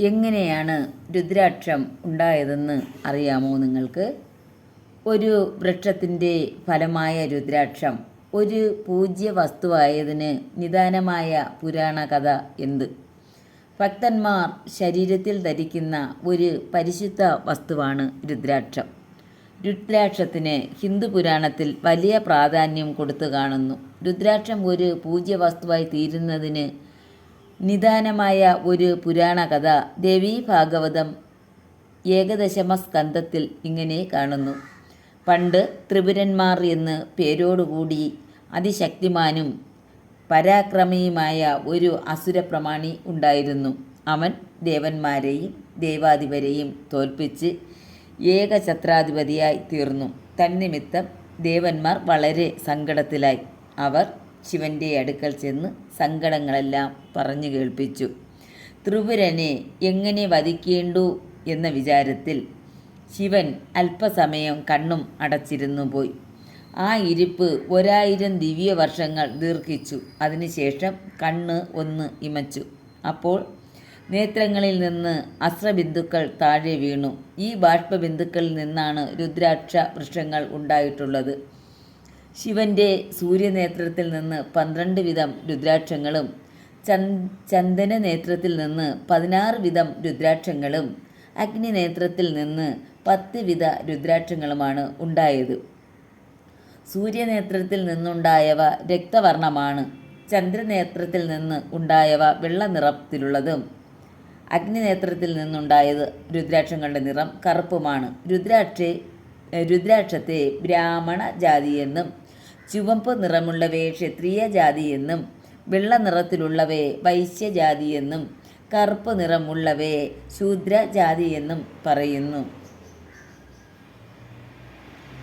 എങ്ങനെയാണ് രുദ്രാക്ഷം ഉണ്ടായതെന്ന് അറിയാമോ നിങ്ങൾക്ക്? ഒരു വൃക്ഷത്തിന്റെ ഫലമായ രുദ്രാക്ഷം ഒരു പൂജ്യ വസ്തുവായതിന് നിദാനമായ പുരാണ കഥ എന്ത്? ഭക്തന്മാർ ശരീരത്തിൽ ധരിക്കുന്ന ഒരു പരിശുദ്ധ വസ്തുവാണ് രുദ്രാക്ഷം. രുദ്രാക്ഷത്തിന് ഹിന്ദു പുരാണത്തിൽ വലിയ പ്രാധാന്യം കൊടുത്തു കാണുന്നു. രുദ്രാക്ഷം ഒരു പൂജ്യ വസ്തുവായി തീരുന്നതിന് നിദാനമായ ഒരു പുരാണ കഥ ദേവീ ഭാഗവതം ഏകദശമ സ്കന്ധത്തിൽ ഇങ്ങനെ കാണുന്നു. പണ്ട് ത്രിപുരന്മാർ എന്ന് പേരോടുകൂടി അതിശക്തിമാനും പരാക്രമിയുമായ ഒരു അസുരപ്രമാണി ഉണ്ടായിരുന്നു. അവൻ ദേവന്മാരെയും ദേവാധിപരെയും തോൽപ്പിച്ച് ഏകഛത്രാധിപതിയായി തീർന്നു. തന്നിമിത്തം ദേവന്മാർ വളരെ സങ്കടത്തിലായി. അവർ ശിവന്റെ അടുക്കൽ ചെന്ന് സങ്കടങ്ങളെല്ലാം പറഞ്ഞു കേൾപ്പിച്ചു. ത്രിപുരനെ എങ്ങനെ വധിക്കേണ്ടു എന്ന വിചാരത്തിൽ ശിവൻ അല്പസമയം കണ്ണും അടച്ചിരുന്നു പോയി. ആ ഇരിപ്പ് ഒരായിരം ദിവ്യ വർഷങ്ങൾ ദീർഘിച്ചു. അതിനുശേഷം കണ്ണ് ഒന്ന് ഇമച്ചു. അപ്പോൾ നേത്രങ്ങളിൽ നിന്ന് അസ്ത്രബിന്ദുക്കൾ താഴെ വീണു. ഈ ബാഷ്പബിന്ദുക്കളിൽ നിന്നാണ് രുദ്രാക്ഷ വൃക്ഷങ്ങൾ ഉണ്ടായിട്ടുള്ളത്. ശിവന്റെ സൂര്യനേത്രത്തിൽ നിന്ന് പന്ത്രണ്ട് വിധം രുദ്രാക്ഷങ്ങളും ചന്ദന നേത്രത്തിൽ നിന്ന് പതിനാറ് വിധം രുദ്രാക്ഷങ്ങളും അഗ്നി നേത്രത്തിൽ നിന്ന് പത്ത് വിധ രുദ്രാക്ഷങ്ങളുമാണ് ഉണ്ടായത്. സൂര്യനേത്രത്തിൽ നിന്നുണ്ടായവ രക്തവർണമാണ് ചന്ദ്രനേത്രത്തിൽ നിന്ന് ഉണ്ടായവ വെള്ള നിറത്തിലുള്ളതും അഗ്നിനേത്രത്തിൽ നിന്നുണ്ടായത് രുദ്രാക്ഷങ്ങളുടെ നിറം കറുപ്പുമാണ്. രുദ്രാക്ഷെ രുദ്രാക്ഷത്തെ ബ്രാഹ്മണ ജാതിയെന്നും ചുവപ്പ് നിറമുള്ളവയെ ക്ഷത്രിയ ജാതിയെന്നും വെള്ള നിറത്തിലുള്ളവയെ വൈശ്യജാതിയെന്നും കറുപ്പ് നിറമുള്ളവയെ ശൂദ്രജാതിയെന്നും പറയുന്നു.